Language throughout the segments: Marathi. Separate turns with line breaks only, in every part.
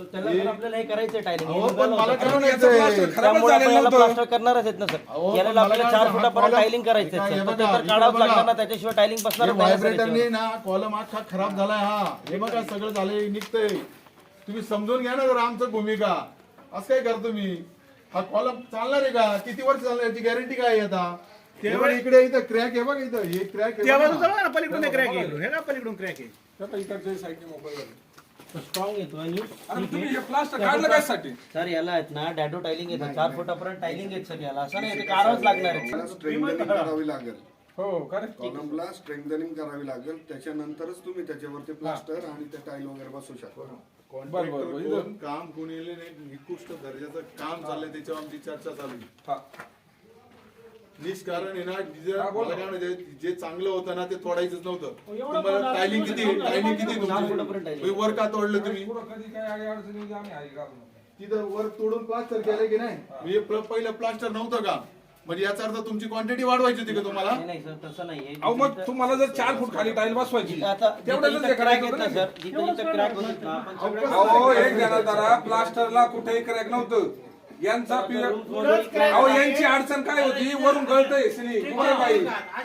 ते काढलं का
ते बघा रे,
नाही?
दादा पडलून निघते बघा ते पडलून निघते
कशासाठी तुम्ही blast काढलं ते?
तो त्याला पण आपल्याला हे करायचंय टायलिंग
अहो, पण मला कळून
याचं
येतंय.
plaster खराबच
त्यामुळे आपण
झालेलं
याला
नव्हतं.
प्लास्टर करणारच आहेत ना सर
अहो,
याला
पण
आपल्याला
मला
चार
काय
फुटापर्यंत
सांगा,
टायलिंग करायचं
काय
आहे
हे
तर ते
बघा,
तर
इकडं
काढावंच
बघा.
लागणार ना त्याच्याशिवाय टायलिंग बसणार नाही ना सर
व्हायब्रेटरने
याच्यावर.
ना कॉलम अख्खा खराब झालाय हा हे बघा सगळं झालंय निघतंय तुम्ही समजून घ्या ना जरा आमचं भूमिका असं काय करतो मी हा कॉलम चालणार आहे का किती वर्ष चालणार याची गॅरंटी काय आहे आता बघा, इकडे इथं क्रॅक आहे बघा इथं हे क्रॅक
बघा ना पलीकडून क्रॅक येईल हे ना पलीकडून क्रॅक येईल
आता इकडच्या साईडने मोकळं झालं.
स्ट्रॉंग येतो आणि
तुम्ही हे प्लास्टर काढलं कशासाठी?
सर याला आहेत ना डॅडो टायलिंग येतात चार फुटापर्यंत टायलिंग येत सर याला. असं नाही ते काढावंच लागणार आहे.
स्ट्रेंथनिंग करावी लागेल.
हो का रे?
कॉलमला स्ट्रेंथनिंग करावी लागेल. त्याच्यानंतरच तुम्ही त्याच्यावरती प्लास्टर आणि ते टाईल वगैरे बसवू शकता.
बरं, बरं, बरं.
कॉन्ट्रॅक्टर काम कोणी येले नाही निकृष्ट दर्जाचं काम चाललंय त्याच्यावर आमची चर्चा चालू आहे.
हा.
निष्कारण आहे ना जे
हा,
जे चांगलं होतं ना ते तोडायचंच नव्हतं. तुम्हाला टायलिंग किती टायलिंग किती तुमची? तुम्ही वर का तोडलं तुम्ही?
कधी काय अडचणी आम्ही?
तिथं वर तोडून प्लास्टर केलं की नाही? म्हणजे पहिलं प्लास्टर नव्हतं का? म्हणजे याचा अर्थ तुमची क्वांटिटी वाढवायची होती का तुम्हाला?
नाही, सर तसं नाहीये
अहो मग तुम्हाला जर चार फूट खाली टाईल बसवायची
जिथं आता
तेवढं
जिथं
हे
क्रॅक
करायचं
येत ना
होतं ना.
सर जिथं जिथं क्रॅक होतात ना आपण सगळं
अहो एक जरा प्लास्टरला कुठेही क्रॅक नव्हतं. यांचा पिरियड अहो यांची अडचण काय होती वरून गळतंय सिनी कुमार बाई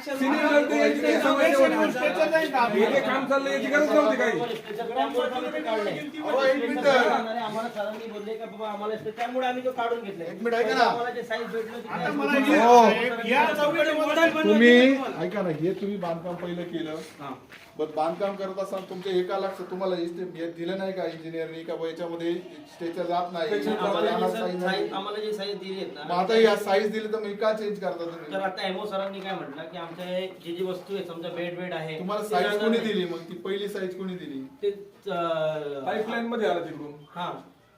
सिनी गळते याची काही समस्या होती हे जे काम चाललंय याची गरज नव्हती काही
त्याच्यामुळे आम्ही ते काढलंय.
अहो, एक मिनिट.
आम्हाला सरांनी बोलले का बाबा आम्हाला असं- त्यामुळे आम्ही तो काढून घेतले
एक मिनिट ऐका ना.
जे साईज भेटलं
हो.
हे-
तुम्ही. ऐका ना हे तुम्ही बांधकाम पहिलं केलं बरं बांधकाम करत असताना तुमच्या एका लक्षात तुम्हाला इस्टे- हे दिलं नाही का इंजिनियरनी का याच्यामध्ये स्ट्रेचर जात नाही
आम्हाला जे. साईज- आम्हाला जे साईज दिली आहेत
मग
ना
आता या साईज दिली तर मग का चेंज करता
तर
तुम्ही
आता एमओ सरांनी काय म्हटलं की आमच्या हे जे जी वस्तू आहे समजा बेड बेड आहे
तुम्हाला
ते
साईज कोणी
नाही.
दिली मग? ती पहिली साईज कोणी दिली?
ते अं,
पाईपलाईन मध्ये आला तिकडून.
हा.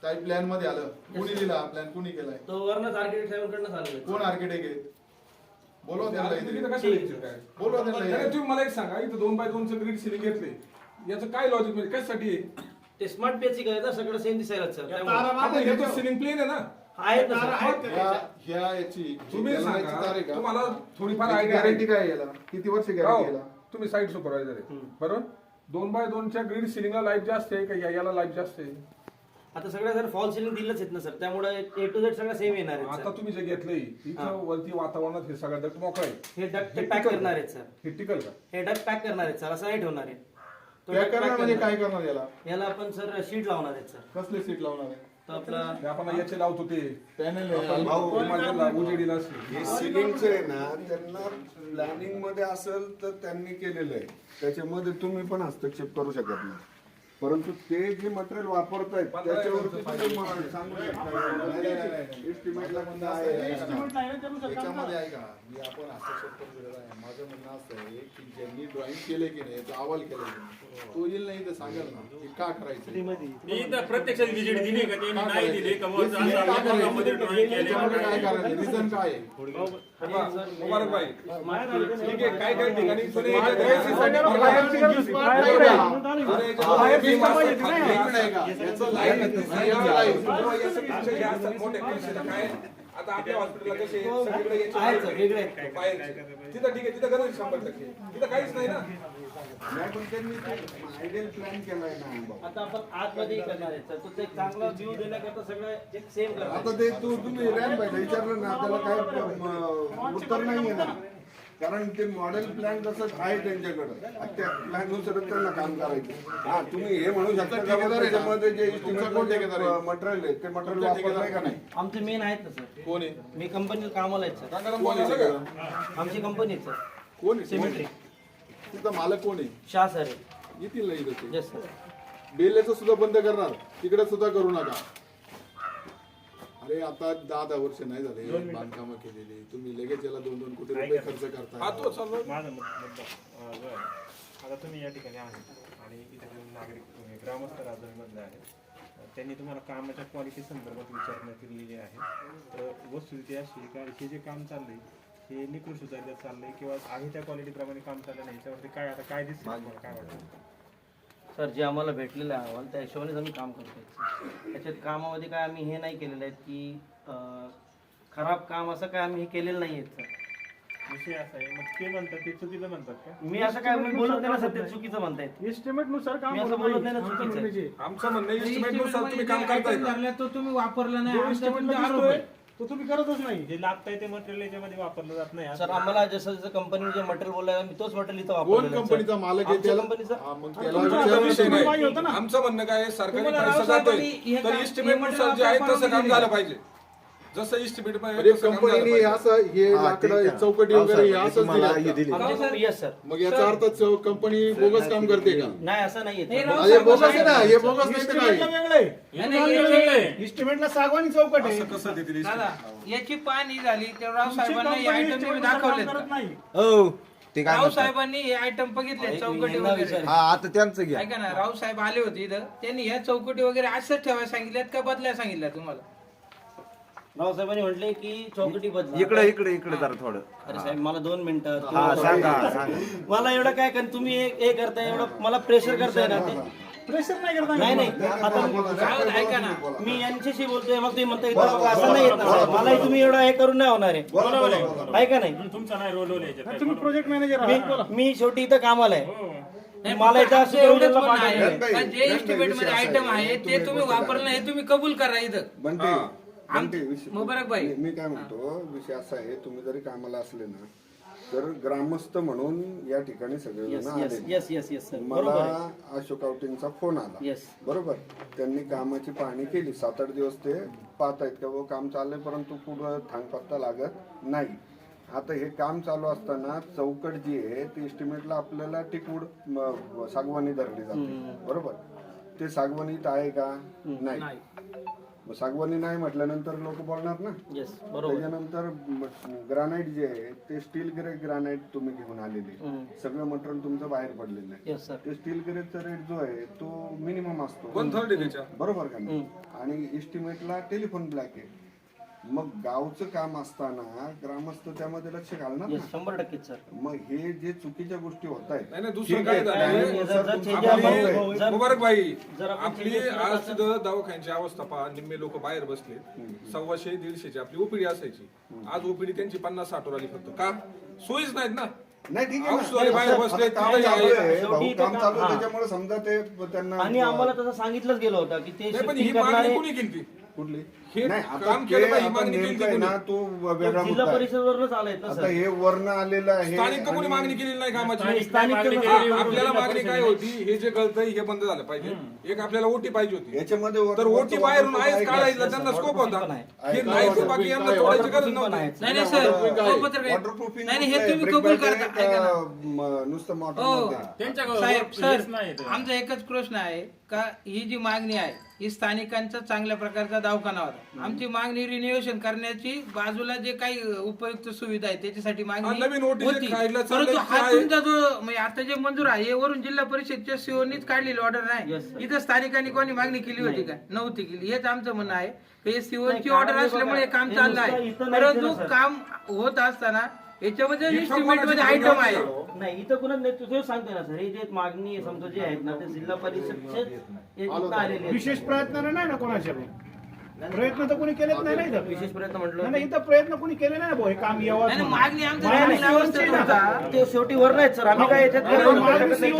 टाईप प्लॅनमध्ये आलं. कोणी दिला? प्लॅन कोणी केलाय?
तो वरनच आर्किटेक्ट साहेबांकडनं चालू
कोण आर्किटेक्ट आहेत बोलवा त्यांना
आता तुम्ही
इथे.
तर कशाला यायचं काय
बोलवा त्यांना
नाही,
इथे.
तुम्ही मला एक सांगा. इथं दोन बाय दोनचं ग्रीड सिलिंग घेतले याचं काय लॉजिक म्हणजे कशासाठी आहे?
ते स्मार्ट करायचं सगळं सेम दिसायला सर त्यामुळे-
आता हे तर सिलिंग प्लेन आहे ना.
आहेत ना सर
ह्या याची
तुम्ही सांगा? तुम्हाला थोडीफार
याची
आयडिया
गॅरंटी काय आहे याला? किती वर्ष
हो,
गॅरंटी याला?
तुम्ही साईट सुपरवायझर आहे. बरोबर? दोन बाय दोनच्या ग्रीड सिलिंगला लाईफ जास्त आहे का या- याला लाईफ जास्त आहे?
आता सगळ्या सर फॉल सिलिंग दिलंच आहेत ना सर त्यामुळे ए टू झेड सगळं सेम येणार आहेत
आता
सर.
तुम्ही जे घेतलंय इथं वरती वातावरणात हे सगळं डक्ट मोकळं आहे.
हे डक ते पॅक करणार आहेत सर
हे टिकल का?
हे डक पॅक करणार आहेत सर असं नाही ठेवणार आहे तो
काय
duct
करणार
pack
म्हणजे
करणार.
काय करणार याला?
याला आपण सर शीट लावणार आहेत सर
कसले सीट लावणार आहे?
तर आपला
आपण याचे लावतो ते.
पॅनल
भाऊ,
माझ्याला उजेडीला असते.
हे सिलिंगचं आहे ना त्यांना प्लॅनिंगमध्ये असेल तर त्यांनी केलेलं आहे. त्याच्यामध्ये तुम्ही पण हस्तक्षेप करू शकत नाही. परंतु ते जे मटेरियल वापरतायत त्याच्यावरती तुम्ही मला सांगू शकता. एस्टिमेटला पण आहे?
त्याच्यामध्ये आहे का मी आपण हस्तक्षेप करू दिलेला आहे. माझं म्हणणं असं आहे की ज्यांनी ड्रॉइंग केले की नाही याचा अहवाल केला की नाही, तो येईल नाही तर सांगेल ना की का करायचं
मी तर प्रत्यक्षात विजिट दिली का? त्यांनी नाही दिली का? बुवा असं
का
असं विभागामध्ये ड्रॉइंग केले.
त्याच्यामध्ये काय करायचं रिझन काय आहे?
मुबारक भाई ठीक आहे काय काय ठिकाणी काय आता आपल्या हॉस्पिटलला कसे सगळीकडे याचे
आहेत सर वेगळे आहेत.
बाहेरचे. तिथं ठीक आहे तिथं गरज आहे शंभर टक्के. तिथं काहीच नाही ना.
नाही पण त्यांनी आयडियल प्लॅन केलाय ना भाऊ.
आता आपण आतमध्ये करणार सर तो एक चांगला व्ह्यू देण्याकरता सगळं सेम करणार
आता ते तू तुम्ही रॅम पाहिजे विचारलं ना त्याला काय म, उत्तर नाही आहे ना. कारण ते मॉडेल प्लॅन कसं आहे त्यांच्याकडे. त्या प्लॅन नुसारच त्यांना काम करायचं. हा तुम्ही हे म्हणू शकता का?
ठेकेदार
बा
आहे ना?
त्याच्यामध्ये जे
तुमचा कोण ठेकेदार आहे?
मटेरियल आहे ते मटेरियल
तुमचा ठेकेदार
का नाही?
आमचे मेन आहेत ना सर
कोण आहे?
मी कंपनीला कामाला आहेत सर
काकाराम
आमची कंपनी आहे सर
कोण आहे?
सिमेट्री
तिथं मालक कोण आहे?
शाह सर आहे.
येतील नाही इथं ते.
येस सर
बेलेचं सुद्धा बंद करणार. तिकडे सुद्धा करू नका. अरे आता दहा दहा वर्ष नाही झाले बांधकामं केलेली. तुम्ही लगेच याला दोन दोन कोटी रुपये खर्च
हा
करता
तो चालू
माझा मुद्दा अं, जो आहे आता तुम्ही या ठिकाणी आहेत आणि इथे जे नागरिक तुम्ही ग्रामस्थ राजधानीमधले आहेत त्यांनी तुम्हाला कामाच्या क्वालिटी संदर्भात विचारणा केलेली आहे. तर वस्तुस्थिती अशी आहे का? हे जे काम चाललंय हे निकृष्ट दर्जात चाललंय किंवा आहे त्या क्वालिटीप्रमाणे काम चाललं नाही याच्यावरती काय आता काय दिसतं तुम्हाला काय वाटतं?
सर जे आम्हाला भेटलेलं आहे अहवाल त्या हिशोबानेच आम्ही काम करतोय. त्याच्यात कामामध्ये काय आम्ही हे नाही केलेलं आहे की अं, खराब काम असं काय आम्ही हे केलेलं नाही आहे सर.
विषय असा आहे. मग ते म्हणतात ते चुकीचं म्हणतात का?
मी असं काय मी बोलत नाही ना सर ते चुकीचं म्हणतायत.
एस्टिमेटनुसार काम
मी असं
होत
बोलत
नाही.
नाही ना चुकीचं आहे.
आमचं म्हणणं एस्टिमेटनुसार तुम्ही काम करताय का?
तो तुम्ही वापरला नाही. आमचा तुमचा आरोप आहे. तो तुम्ही करतच नाही.
जे लागतंय ते मटेरियल याच्यामध्ये वापरलं जात नाही.
सर आम्हाला जसं जसं कंपनीने जे मटेरियल बोललाय आम्ही तोच मटेरियल इथं
कोण
वापरलेलं आहे, सर.
कंपनीचा मालक आहे
आमच्या
त्याला?
कंपनीचा
हा, मग त्याला
तुमचा
विचारा
आता
विषय
विषय
नाही.
माहिती होता ना.
आमचं म्हणणं काय आहे, सरकारी
तुम्हाला
पैसा
रावसाहेबांनी
जातोय
हे
तर
काम-
इस्टिमेटनुसार जे आहे तसं काम झालं. पाहिजे. जसं इस्टिमेट
म्हणजे कंपनीने असं हे लाकडं चौकटी वगैरे हे असंच दिलं.
येस सर
मग याचा अर्थ चौ- कंपनी बोगस काम करते का?
नाही असं नाहीये
हे
बोगस आहे ना हे बोगस नाही तर
इस्टिमेटला
काय
इस्टिमेटला सागवानी चौकट आहे.
कसं देतील
दादा याची पाहणी झाली. तर साहेबांना हे
कंपनी
आयटम तुम्ही दाखवलेत का?
नाही.
हो ते काय
राव
म्हणतात?
साहेबांनी हे आयटम बघितले चौकटी वगैरे.
हा आता त्यांचं घ्या.
ऐका ना राव साहेब आले होते इथं. त्यांनी ह्या चौकटी वगैरे असंच ठेवायला सांगितल्यात का बदलायला सांगितल्या तुम्हाला?
रावसाहेबांनी म्हटले की चौकटी बदला.
इकडे इकडे इकडे जरा थोडं.
अरे साहेब मला दोन मिनिटं.
हा सांगा सांगा.
मला एवढं काय कारण तुम्ही एक हे करताय एवढं मला प्रेशर करताय ना ते
प्रेशर नाही करत
नाही नाही. आता
ऐका ना.
मी यांच्याशी बोलतोय मग तुम्ही म्हणताय इथं असं नाही येत ना साहेब. मलाही तुम्ही एवढं हे करून नाही होणार आहे. आहे का नाही
तुमचा नाही रोल याच्यात.
तुम्ही प्रोजेक्ट मॅनेजर आहात.
मी मी शेवटी इथं कामाला आहे.
नाही,
मला इथं
आमचं एवढंच म्हणणं आहे. का जे एस्टिमेटमध्ये आयटम आहे ते तुम्ही वापरलं हे तुम्ही कबूल करा इथं.
विषय
मुबारक भाई.
मी- मी काय म्हणतो विषय असा आहे तुम्ही जरी कामाला असले ना तर ग्रामस्थ म्हणून या ठिकाणी सगळे
येस
जण
येस
आले
येस येस येस सर बरोबर आहे.
मला अशोक आवटींचा फोन आला. बरोबर. त्यांनी कामाची पाहणी केली. सात आठ दिवस ते पाहत आहेत का बुवा काम चाललंय परंतु पुढं थांगपत्ता लागत नाही. आता हे काम चालू असताना चौकट जी आहे ती एस्टिमेटला आपल्याला टिकवूड म, सागवानी धरली जाते. बरोबर. ते सागवानीत आहे का? नाही. मग सागवानी नाही म्हटल्यानंतर लोक बोलणार ना?
येस बरोबर.
त्याच्यानंतर ग्रानाईट जे आहे ते स्टील ग्रे ग्रानाईट तुम्ही घेऊन आलेले. सगळं मटेरियल तुमचं बाहेर पडलेलं आहे.
येस सर
ते स्टील ग्रेडचा रेट जो आहे तो मिनिमम असतो.
वन
बरोबर का नाही? आणि एस्टिमेटला टेलिफोन ब्लॅक आहे. मग गावचं काम असताना ग्रामस्थ त्यामध्ये लक्ष घालणार ना
शंभर टक्केच सर
मग हे जे चुकीच्या गोष्टी होत आहेत
नाही नाही दुसरं काय झालंय आपली
जर-
मुबारक भाई
जर आपण
आपली आज सुद्धा दवाखान्याची अवस्था पहा निम्मे लोक बाहेर बसले. सव्वाशे दीडशेची आपली ओपीडी असायची. आज ओपीडी त्यांची पन्नास साठ वर आली फक्त. का? सोयीच नाहीत ना.
नाही ठीक आहे
औषधालय
ना.
बाहेर बसले,
आता काम
तिथे
चालू
आहे.
आहे,
शेवटी
भाऊ,
इथं
काम
का-
चालू आहे,
हा.
त्याच्यामुळे समजा ते त्यांना
आणि आम्हाला तसं सांगितलंच गेलं होतं की ते
नाही पण ही मागणी
करणारे
कोणी केली?
कुठली?
हे
नाही
काम
आता
केलं
ते
पाहिजे,
आपण
मागणी केली
नेमकं आहे
कोणी?
ना तो वेगळा
जिल्हा
मुद्दा आहे.
परिषदवरूनच आलाय ना
आता
सर
हे वर्ण आलेलं आहे
स्थानिक तर कोणी
आणि-
मागणी केलेली नाही कामाची.
स्थानिक
हा, आपल्याला मागणी काय होती? हे जे गळतंय हे बंद झालं पाहिजे. एक आपल्याला ओटी पाहिजे होती.
याच्यामध्ये
तर ओटी बाहेरून आहेच
आहे
काढायला
का?
त्यांना स्कोप होता. हे नाही ते बाकी यांना तोडायची गरज नव्हती.
नाही नाही सर हो, पत्रकार
Waterproofing
नाही नाही हे
आहे,
तुम्ही कबूल करता. ऐका ना
नुसतं मोटर
हो?
त्यांच्या
साहेब सर. आमचा एकच प्रश्न आहे. का ही जी मागणी आहे ही स्थानिकांचा चांगल्या प्रकारचा दवाखाना होता. आमची मागणी रिन्युएशन करण्याची बाजूला जे काही उपयुक्त सुविधा आहे त्याच्यासाठी
हा,
मागणी होती. परंतु हा. तुमचा जो म्हणजे आता जे मंजूर आहे हे वरून जिल्हा परिषदच्या सीओनीच काढलेली ऑर्डर नाही. इथं स्थानिकांनी कोणी मागणी केली होती का? नव्हती केली. हेच आमचं म्हणणं आहे. सीओची
नाही,
ऑर्डर
कारण
असल्यामुळे हे काम
हे
चाललं आहे परंतु. काम होत असताना याच्यामध्ये
कोणाची
आयटम आहे.
नाही इथं कुणा नाही तुझं सांगतोय ना सर. हे जे मागणी समजा जे आहेत ना ते जिल्हा हे आलेले आहेत.
विशेष प्रयत्न नाही ना कोणाच्या प्रयत्न तर कोणी केलेच नाही ना इथं.
विशेष प्रयत्न म्हटलं
नाही, नाही इथं प्रयत्न कोणी केले नाही भाऊ हे काम यावं
नाही, नाही. मागणी आमच्या.
ते शेवटी वर नाहीत सर. आम्ही काय याच्यात
नाही.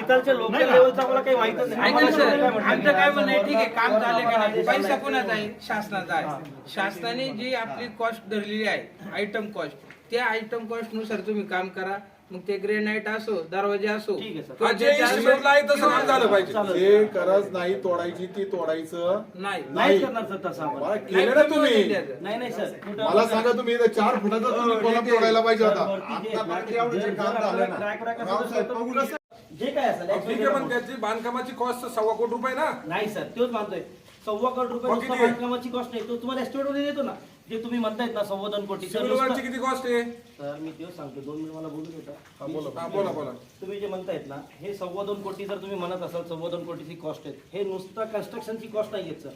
इथलच्या लोकल
नाही का?
लेवलचं आम्हाला काही माहितच नाही.
सर? आमचं काय म्हणणं आहे? ठीक आहे काम का नाही? पैसा कोणाचा आहे? शासनाचा आहे. शासनाने जी आपली कॉस्ट धरलेली आहे आयटम कॉस्ट त्या आयटम कॉस्टनुसार तुम्ही काम करा. मग ते ग्रेनाईट असो दरवाजे असो
ठीक आहे, सर.
किंवा
जे
ज्याचे असो,
एस्टिमेटला आहे तसं काम झालं पाहिजे.
चालेल.
जे गरज नाही तोडायची ती तोडायचं
नाही.
नाही. करणार सर तसं आपण.
मला केलं ना तुम्ही.
नाही नाही सर. कुठं-
मला सांगा तुम्ही इथं चार फुटाचा तुम्ही कोलम तोडायला पाहिजे होता.
जे-
काम झालं ना. रावसाहेब,
काय असेल
ठीक आहे पण त्याची बांधकामाची कॉस्ट सव्वा कोटी रुपये ना.
नाही सर तोच मानतोय सव्वा कोटी रुपये
मग
नुसतं
किती आहे?
बांधकामाची कॉस्ट नाही. तो तुम्हाला एस्टिमेटमध्ये देतो ना. जे तुम्ही म्हणतायत ना सव्वा दोन कोटी सर
सिव्हिल किती कॉस्ट आहे?
सर मी तेच सांगतो दोन मिनिट मला बोलू देता.
हा, बोला बोला.
तुम्ही जे म्हणतायत ना हे सव्वा दोन कोटी जर तुम्ही म्हणत असाल सव्वा दोन कोटीची कॉस्ट आहे. हे नुसतं कन्स्ट्रक्शनची कॉस्ट नाही आहेत सर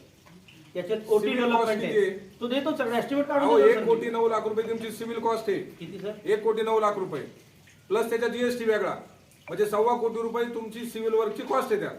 त्याच्यात ओटी
Civil
डेव्हलपमेंट
किती
आहे.
आहे?
तो देतो सगळं एस्टिमेट
अहो
काढून देतो
एक
सर
कोटी. नऊ लाख रुपये तुमची सिव्हिल कॉस्ट आहे.
किती सर
एक कोटी नऊ लाख रुपये. प्लस त्याचा जीएसटी वेगळा. म्हणजे सव्वा कोटी रुपये तुमची सिव्हिल वर्कची कॉस्ट आहे त्यात.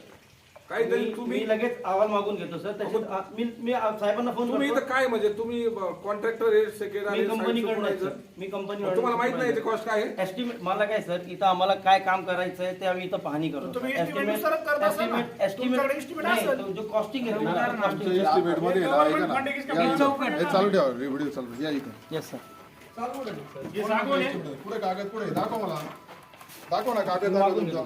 काहीतरी
मी-
तुम्ही
मी लगेच अहवाल मागून घेतो सर त्याच्यात आ, मी मी आ, साहेबांना फोन
तुम्ही
करतो
इथं काय म्हणजे तुम्ही कॉन्ट्रॅक्टर आहे
मी
सेक्रेटरी
कंपनीकडनं आहे, सर. मी कंपनी
तुम्हाला माहीत नाही कॉस्ट काय आहे
एस्टिमेट मला काय सर इथं आम्हाला काय काम करायचं आहे ते आम्ही इथं पाहणी करतो
तुम्ही estimate नुसारच करत असाल ना? तुमच्याकडे estimate
नाही,
असेल.
तो जो कॉस्टिंग आहे ना,
आमच्या
costing-
estimate मध्ये आहे ना, ऐका ना.
Funding is
या इथं. हे चालू ठेवा व्हिडिओ चालू ठेवा. या इथं
Yes, sir.
हे.
पुढे कागद पुढे दाखव मला दाखव ना कागद दाखव तुमचा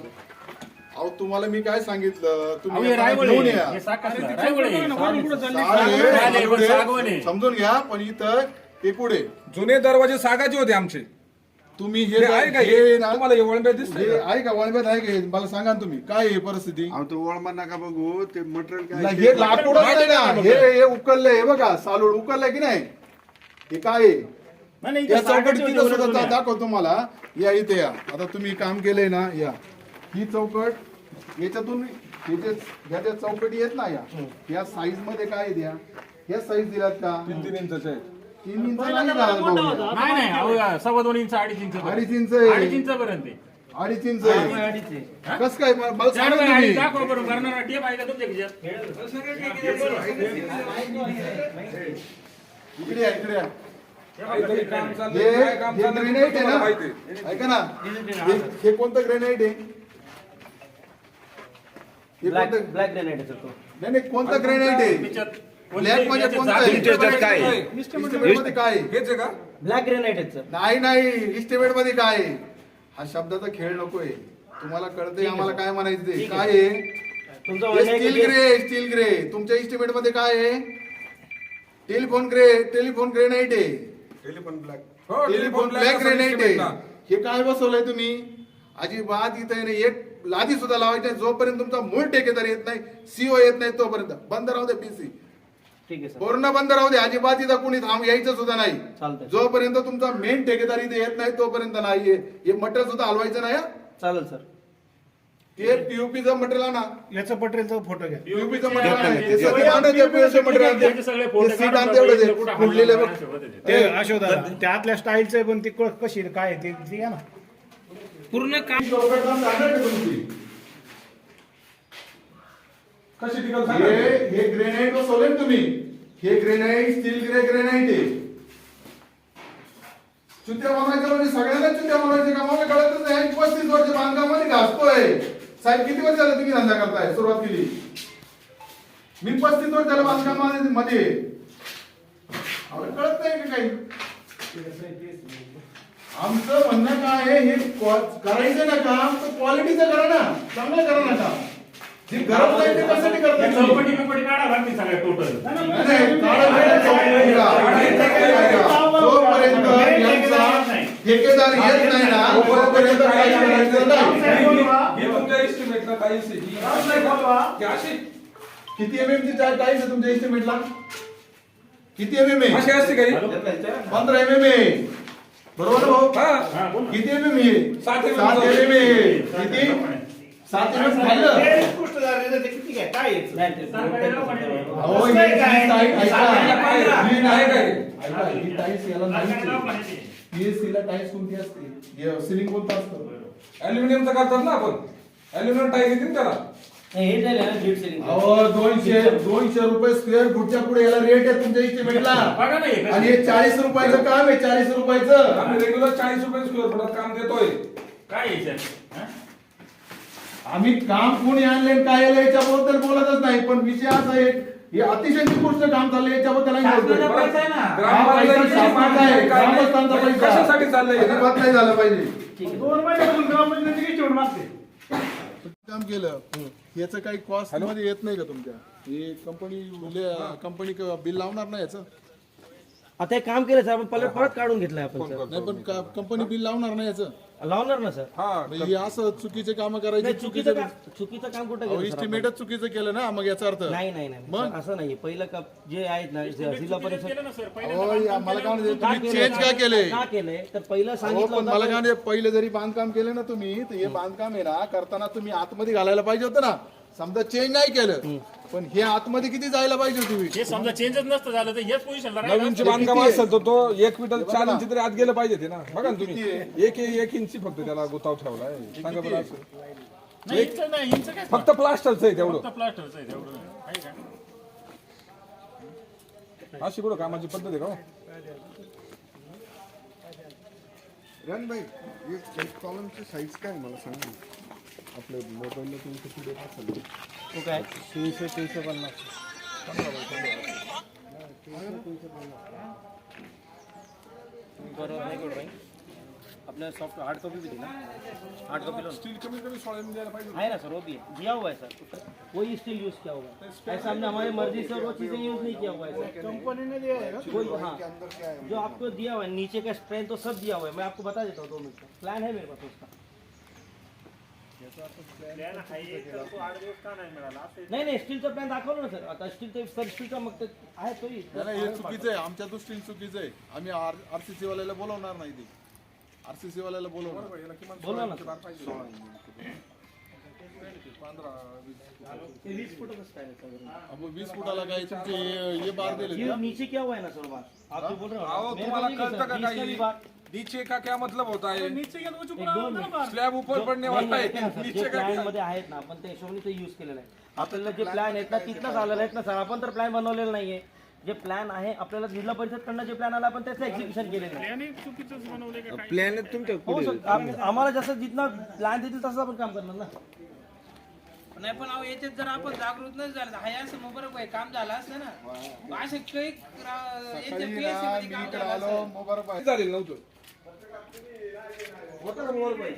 अहो तुम्हाला मी काय सांगितलं? तुम्ही आता घेऊन या.
हे आहे.
समजून घ्या पण इथं ते पुढे
जुने दरवाजे सागाचे होते आमचे.
तुम्ही
हे
हे
आहे का?
हे
हे
ना
तुम्हाला हे वळंब्या दिसतंय
हे
का?
आहे का? वळब्यात आहे का? हे? मला सांगा ना तुम्ही. काय आहे परिस्थिती?
अहो तो नका बघू. ते मटेरियल काय
हे लाकूडच नाही ना. हे हे उकललंय. हे बघा सालूड उकललंय की नाही? हे काय आहे?
नाही, नाही, सागाचे होते उलट जुन्या.
दाखव तुम्हाला या इथे या. आता तुम्ही काम केलंय ना या. ही चौकट याच्यातून हे जे ह्या ज्या चौकटी आहेत ना या या साईजमध्ये काय आहे द्या या साईज दिल्यात का
तीन तीन इंचाचे आहेत.
तीन इंच नाही झाला भाऊ या.
नाही नाही अहो, सव्वा दोन इंच अडीच इंच.
अडीच इंच आहे.
अडीच इंच पर्यंत.
अडीच इंच आहे. कस काय मला मला
चार
सांगा
बाय
तुम्ही
अडीच दाखवा बरं करणार टेप आहे का तुमच्या खिशात
इकडे या इकडे या
काहीतरी काम
हे
काय काम
हे
चाललंय
ग्रेनाइट
तुम्हाला
आहे
माहिती आहे.
ना ऐका ना हे हे कोणतं ग्रेनाइट आहे हे
ब्लॅक
कोणतं?
ब्लॅक ग्रेनाइट आहे सर तो.
नाही नाही कोणतं ग्रेनाइट आहे?
त्याच्यात
ब्लॅक म्हणजे कोणतं? आहे
काय? आहे?
Estimate मध्ये काय? आहे?
हेच आहे का?
ब्लॅक ग्रेनाइट आहे सर.
नाही नाही इस्टिमेटमध्ये काय? आहे हा शब्दाचा खेळ नकोय. तुम्हाला कळतंय आम्हाला काय म्हणायचं ते? काय आहे?
तुमचं
हे
आहे
स्टील
की
ग्रे स्टील ग्रे तुमच्या इस्टिमेटमध्ये काय आहे? टेलिफोन ग्रे टेलिफोन ग्रेनाइट आहे.
टेलिफोन ब्लॅक
हो
टेलिफोन ब्लॅक ग्रेनाइट आहे. हे काय बसवलंय तुम्ही? अजिबात इथं आहे ना एक लादी सुद्धा लावायची नाही. जोपर्यंत तुमचा मूळ ठेकेदार येत नाही सीओ येत नाही तोपर्यंत. बंद राहू दे पीसी
ठीक आहे सर.
पूर्ण बंद राहू दे. अजिबात इथं कोणी थांब यायचं सुद्धा नाही.
चालतंय.
जोपर्यंत तुमचा मेन ठेकेदार इथे येत नाही तोपर्यंत नाहीये हे मटेरियल सुद्धा हलवायचं नाही हं.
चालेल सर.
ते पीयूपीचं मटेरियल ना
याचा पटेलचा फोटो घ्या.
पीयूपीचं मटेरियल ते सगळे आणा ते PUP मटेरियल
त्यांचे सगळे फोटो
ते सीट बघ.
त्या आतल्या स्टाईलचं आहे पण ती कळ- कशी आहे, काय आहे ते ते घ्या ना?
पूर्ण काम?
कशी टिकल
हे हे ग्रेनाइट बसवले ना तुम्ही. हे ग्रेनाइट स्टील ग्रे ग्रेनाइट आहे. चुत्या बनवायचं म्हणजे सगळ्यांना चुत्या बनवायचे का? मला कळतच नाही. पस्तीस वर्ष बांधकामामध्ये घासतोय. साहेब किती वर्ष झालं तुम्ही धंदा करताय? सुरुवात केली. मी पस्तीस वर्ष झालं बांधकामामध्ये. मध्ये कळत नाही का काही? आमचं म्हणणं काय आहे हे करायचं ना काम तर क्वालिटीचं करा ना. चांगलं करा ना काम. जी गरज नाही ते कशासाठी तुम्ही?
चौकटी बिपटी काढा सगळ्या टोटल
नाही, नाही, काढायचं नाही, चौकटीला. जोपर्यंत यांचा ठेकेदार येत नाही ना तोपर्यंत काही करायचं नाही. किती एम एम ची टाईस आहे तुमच्या एस्टिमेटला किती एम एम आहे पंधरा एम एम आहे बरोबर भाऊ?
हा.
किती एम एम आहे
सात MM
सात एम आहे किती? सात एम एम खाल्लं?
नाही ते
अहो, ही जी टाईट ऐका. ही नाही काय? ऐका, ही टाईस याला नाही पीएससी ला टाईस कोणती असते? सिलिंग कोणतं असतं
अल्युमिनियमचं करतात ना आपण. अल्युमिनियम टाय घेतील त्याला.
हे झालं ना दीड सिलिंग
अहो दोनशे दोनशे रुपये स्क्वेअर फुटच्या पुढे याला रेट आहे तुमच्या इस्टिमेटला
बघा ना हे कसं.
आणि हे चाळीस रुपयाचं काम आहे चाळीस रुपयाचं
आम्ही रेग्युलर चाळीस रुपये स्क्वेअर फुटात काम देतोय
काय याच्यात? हा?
आम्ही काम कोणी आणले आणि काय आलं याच्याबद्दल बोलतच नाही पण विषय असा आहे हे अतिशय निकृष्ट काम चाललंय याच्याबद्दल आम्ही बोलतोय
शासनाचा पैसा आहे ना.
हा पैसा शासनाचा आहे ग्रामस्थांचा पैसा
कशासाठी चाललंय हे?
अजिबात नाही झालं पाहिजे
ठीक आहे
दोन महिन्यापासून ग्रामपंचायतीची estimate मागते
काम केलं याचं काही कॉस्टमध्ये येत नाही का तुमच्या? हे कंपनी कंपनी बिल लावणार नाही याचं?
आता एक काम केलं सर आपण परत परत काढून घेतलंय आपण सर.
नाही पण कंपनी बिल लावणार नाही याचं?
लावणार ना सर.
हा
म्हणजे हे असं चुकीचे काम करायचे
नाही चुकीचं
चुकीचं
काम चुकीचं काम कुठं केलं सर आपण?
इस्टिमेटच चुकीचं केलं ना मग याचा अर्थ?
नाही नाही नाही
मग?
सर, असं नाही पहिलं का जे आहेत ना जे जिल्हा परिषद
केलं ना सर. पहिलं
अहो, या- मला काय
का
तुम्ही केले?
का केलंय तर पहिलं
हो
सांगितलं
पण मला काय पहिले जरी बांधकाम केलं ना तुम्ही तर हे बांधकाम आहे ना करताना तुम्ही आतमध्ये घालायला पाहिजे होतं ना. समजा चेंज नाही केलं. पण हे आतमध्ये किती जायला पाहिजे तुम्ही
हे समजा चेंजच नसतं झालं तर हेच पोझिशनला
नवीनचे बांधकाम असेल तर तो एक मीटर चार इंची तरी आत गेलं पाहिजे ते ना. बघा ना तुम्ही. एक एक इंची फक्त त्याला गुताव ठेवलाय सांगा बरं असं.
नाही इंच नाही इंच काय
फक्त प्लास्टरचं आहे तेवढं.
फक्त प्लास्टरचं आहे तेवढं आहे का?
अशी कुठं कामाची पद्धत आहे का हो?
रणभाई कॉलमची साईज काय आहे मला सांगा. आपल्या मोबाईलला तुमचं पुढे असेल?
काय अपने सॉफ्ट हार्ड कॉपी भी दी ना हार्ड कॉपी लो
स्टील कमी
है ना सर वो भी है दिया हुआ है सर वही स्टील यूज़ किया हुआ है ऐसा हमने हमारी मर्ज़ी से वो चीज़ें यूज़ नहीं किया हुआ है सर
कंपनी ने दिया है
कोई हाँ जो आपको दिया हुआ है नीचे का स्ट्रेंथ तो सब दिया हुआ है मैं आपको बता देता हूँ दो मिनट में प्लान है मेरे पास उसका।
नाही.
नाही नाही स्टीलचा प्लॅन दाखवलं ना सर. आता स्टील तर सर स्टीलचा मग ते आहे
नाही, नाही, हे चुकीचं आहे. आमच्या दृष्टीने चुकीचं आहे. आम्ही आर सी सी वाल्याला बोलवणार नाही ते. आर सी सी वाल्याला बोलवणार.
बोला ना ते वीस फुटाचा स्पॅन आहे सर
अब वीस फुटाला काय तुमचे हे- हे बार दिले
ये नीचे क्या हुआ है ना सर बात आप जो बोल रहे. हो
अहो
ना, मेरे
तुम्हाला
पास ये
कळतं
सर,
का
बीच का
काही?
भी बात
नीचे का क्या मतलब होता है?
नीचे गेलं तर चुकून
एक दोन मिनिट.
स्लॅब ऊपर पडणे
नाही,
वाला
सर,
नीचे का
प्लॅनमध्ये आहेत ना आपण त्या हिशोबाने ते युज केलेलं आहे. आपल्याला जे प्लॅन आहेत ना तिथनंच आलेलं आहेत ना सर आपण तर प्लॅन बनवलेला नाहीये. जे प्लॅन आहे आपल्याला जिल्हा परिषदकडनं जे प्लॅन आला आपण त्याचं एक्झिक्युशन केलेलं आहे.
आणि चुकीचंच बनवले का काय?
प्लॅन तुमच्या
हो सर आम- आम्हाला जसं जितना प्लॅन देतील तसं आपण काम करणार ना.
नाही पण अहो याच्यात जर आपण जागृत नाही झालं हाय असं मग बरं काय काम झालं असतं ना. असं काही रा- याच्या PSC मध्ये काम झालं
आलो
असतं.
झालेलं नव्हतं. होतं
गेले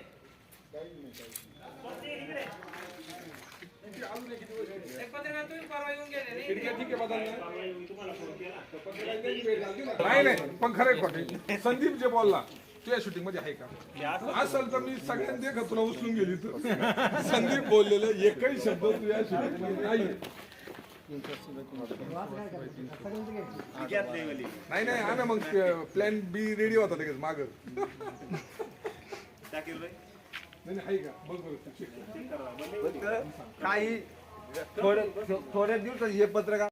नाही
नाही नाही पण खरं खोटे संदीप जे बोलला तुझ्या शूटिंगमध्ये आहे का? असेल तर मी सगळ्यांनी देखत तुला उचलून गेली तर संदीप बोललेलं एकही शब्द तुझ्या शूटिंगमध्ये नाही नाही नाही हा ना मग प्लॅन बी रेडी होता लगेच माग.
काही थोड्या थोड्या दिवसात हे पत्रकार